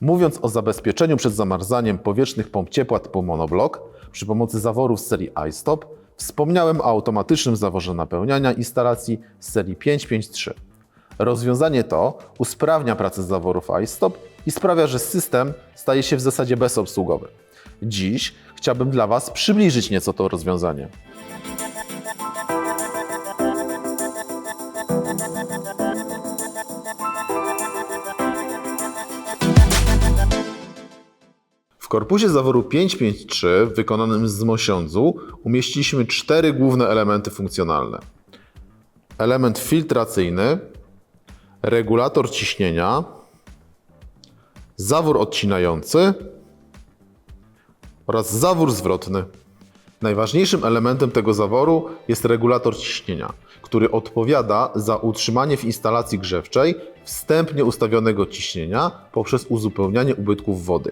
Mówiąc o zabezpieczeniu przed zamarzaniem powietrznych pomp ciepła typu monoblok przy pomocy zaworów z serii iStop, wspomniałem o automatycznym zaworze napełniania instalacji z serii 553. Rozwiązanie to usprawnia pracę zaworów iStop i sprawia, że system staje się w zasadzie bezobsługowy. Dziś chciałbym dla Was przybliżyć nieco to rozwiązanie. W korpusie zaworu 553 wykonanym z mosiądzu umieściliśmy cztery główne elementy funkcjonalne. Element filtracyjny, regulator ciśnienia, zawór odcinający oraz zawór zwrotny. Najważniejszym elementem tego zaworu jest regulator ciśnienia, który odpowiada za utrzymanie w instalacji grzewczej wstępnie ustawionego ciśnienia poprzez uzupełnianie ubytków wody.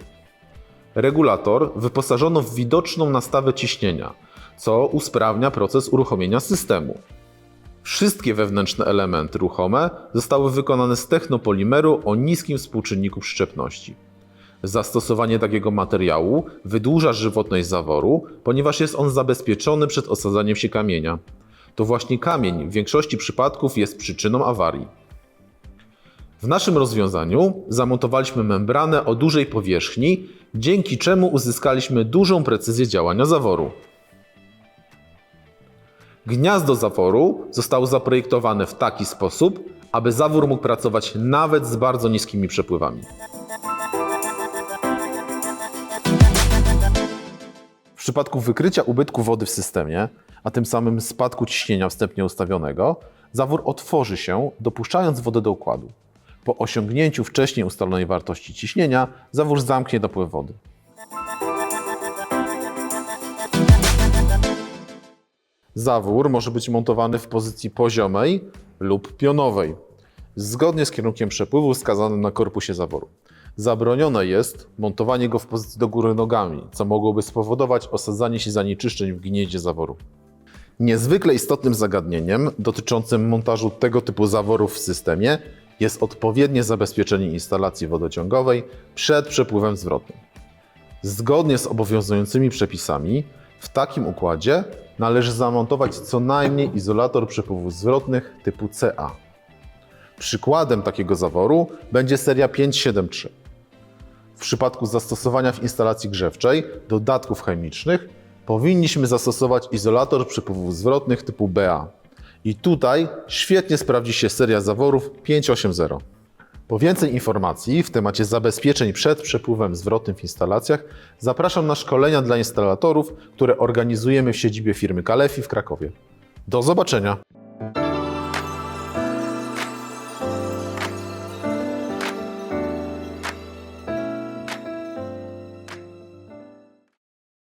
Regulator wyposażono w widoczną nastawę ciśnienia, co usprawnia proces uruchomienia systemu. Wszystkie wewnętrzne elementy ruchome zostały wykonane z technopolimeru o niskim współczynniku przyczepności. Zastosowanie takiego materiału wydłuża żywotność zaworu, ponieważ jest on zabezpieczony przed osadzaniem się kamienia. To właśnie kamień w większości przypadków jest przyczyną awarii. W naszym rozwiązaniu zamontowaliśmy membranę o dużej powierzchni, dzięki czemu uzyskaliśmy dużą precyzję działania zaworu. Gniazdo zaworu zostało zaprojektowane w taki sposób, aby zawór mógł pracować nawet z bardzo niskimi przepływami. Przypadku wykrycia ubytku wody w systemie, a tym samym spadku ciśnienia wstępnie ustawionego, zawór otworzy się, dopuszczając wodę do układu. Po osiągnięciu wcześniej ustalonej wartości ciśnienia, zawór zamknie dopływ wody. Zawór może być montowany w pozycji poziomej lub pionowej, zgodnie z kierunkiem przepływu wskazanym na korpusie zaworu. Zabronione jest montowanie go w pozycji do góry nogami, co mogłoby spowodować osadzanie się zanieczyszczeń w gnieździe zaworu. Niezwykle istotnym zagadnieniem dotyczącym montażu tego typu zaworów w systemie jest odpowiednie zabezpieczenie instalacji wodociągowej przed przepływem zwrotnym. Zgodnie z obowiązującymi przepisami, w takim układzie należy zamontować co najmniej izolator przepływów zwrotnych typu CA. Przykładem takiego zaworu będzie seria 573. W przypadku zastosowania w instalacji grzewczej dodatków chemicznych powinniśmy zastosować izolator przepływów zwrotnych typu BA. I tutaj świetnie sprawdzi się seria zaworów 580. Po więcej informacji w temacie zabezpieczeń przed przepływem zwrotnym w instalacjach zapraszam na szkolenia dla instalatorów, które organizujemy w siedzibie firmy Kalefi w Krakowie. Do zobaczenia!